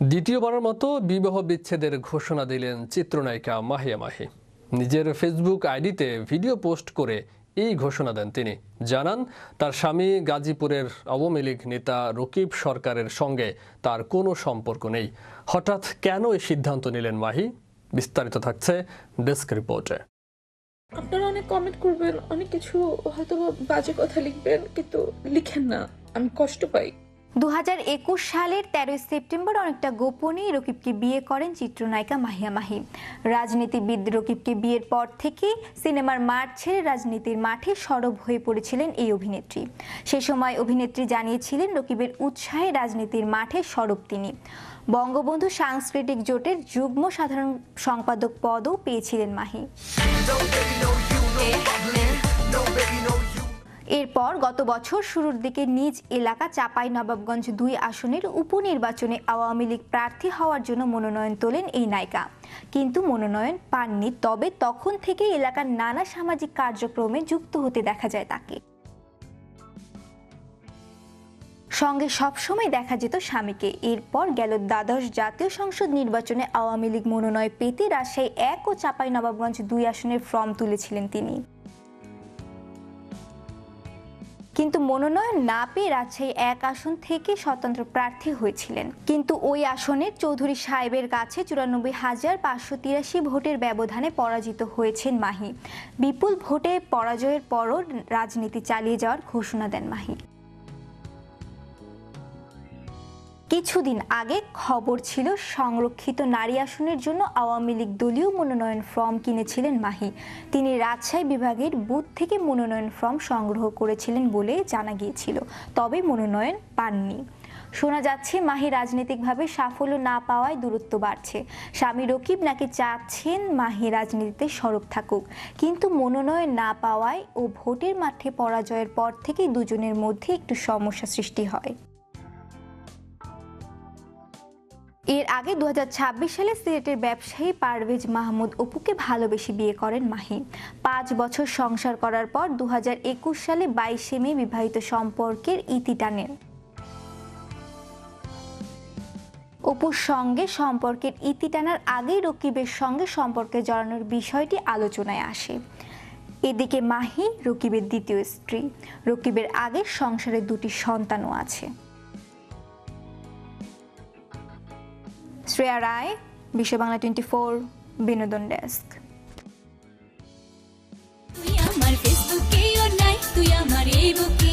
দ্বিতীয়বারের মতো বিবাহ বিচ্ছেদের ঘোষণা দিলেন চিত্রনায়িকা মাহিয়া মাহি। নিজের ফেসবুক আইডিতে ভিডিও পোস্ট করে এই ঘোষণা দেন তিনি। জানান, তার স্বামী গাজীপুরের আওয়ামী লীগ নেতা রকিব সরকারের সঙ্গে তার কোনো সম্পর্ক নেই। হঠাৎ কেন এই সিদ্ধান্ত নিলেন মাহি? বিস্তারিত থাকছে ডেস্ক রিপোর্টে। আপনারা অনেক কমেন্ট করবেন, অনেক কিছু হয়তো বাজে কথা লিখবেন, কিন্তু লিখেন না। আমি কষ্ট পাই। দু হাজার একুশ সালের তেরোই সেপ্টেম্বর অনেকটা গোপনেই রকিবকে বিয়ে করেন চিত্রনায়িকা মাহিয়া মাহি। রাজনীতিবিদ রকিবকে বিয়ের পর থেকে সিনেমার মাঠ ছেড়ে রাজনীতির মাঠে সরব হয়ে পড়েছিলেন এই অভিনেত্রী। সে সময় অভিনেত্রী জানিয়েছিলেন রকিবের উৎসাহে রাজনীতির মাঠে সরব তিনি। বঙ্গবন্ধু সাংস্কৃতিক জোটের যুগ্ম সাধারণ সম্পাদক পদও পেয়েছিলেন মাহি। এরপর গত বছর শুরুর দিকে নিজ এলাকা চাপাই নবাবগঞ্জ দুই আসনের উপনির্বাচনে আওয়ামী লীগ প্রার্থী হওয়ার জন্য মনোনয়ন তোলেন এই নায়িকা। কিন্তু মনোনয়ন পাননি, তবে তখন থেকে এলাকার নানা সামাজিক কার্যক্রমে যুক্ত হতে দেখা যায় তাকে। সঙ্গে সবসময় দেখা যেত স্বামীকে। এরপর গেল দ্বাদশ জাতীয় সংসদ নির্বাচনে আওয়ামী লীগ মনোনয়ন পেতে রাজশাহী এক ও চাপাই নবাবগঞ্জ দুই আসনের ফর্ম তুলেছিলেন তিনি। কিন্তু মনোনয়ন না পেয়ে রাজশাহী এক আসন থেকে স্বতন্ত্র প্রার্থী হয়েছিলেন। কিন্তু ওই আসনের চৌধুরী সাহেবের কাছে চুরানব্বই হাজার পাঁচশো তিরাশি ভোটের ব্যবধানে পরাজিত হয়েছেন মাহি। বিপুল ভোটে পরাজয়ের পরও রাজনীতি চালিয়ে যাওয়ার ঘোষণা দেন মাহি। কিছুদিন আগে খবর ছিল সংরক্ষিত নারী আসনের জন্য আওয়ামী লীগ দলীয় মনোনয়ন ফর্ম কিনেছিলেন মাহি। তিনি রাজশাহী বিভাগের বুথ থেকে মনোনয়ন ফর্ম সংগ্রহ করেছিলেন বলে জানা গিয়েছিল, তবে মনোনয়ন পাননি। শোনা যাচ্ছে, মাহি রাজনৈতিকভাবে সাফল্য না পাওয়ায় দূরত্ব বাড়ছে। স্বামী রকিব নাকি চাচ্ছেন মাহি রাজনীতিতে সরব থাকুক, কিন্তু মনোনয়ন না পাওয়ায় ও ভোটের মাঠে পরাজয়ের পর থেকেই দুজনের মধ্যে একটু সমস্যা সৃষ্টি হয়। এর আগে দু হাজার ছাব্বিশ সালে সিলেটের ব্যবসায়ী পারভেজ মাহমুদ অপুকে ভালোবেসে বিয়ে করেন মাহি। পাঁচ বছর সংসার করার পর দু হাজার একুশ সালে বাইশে মে বিবাহিত সম্পর্কের ইতি টানেন অপুর সঙ্গে সম্পর্কের ইতি টানার আগেই রকিবের সঙ্গে সম্পর্কে জড়ানোর বিষয়টি আলোচনায় আসে। এদিকে মাহি রকিবের দ্বিতীয় স্ত্রী। রকিবের আগের সংসারে দুটি সন্তানও আছে। শ্রেয়া রায়, বিশ্ব বাংলা টোয়েন্টি ফোর, বিনোদন ডেস্ক। তুই আমার ফেসবুকে নাই, তুই আমার এই বুকে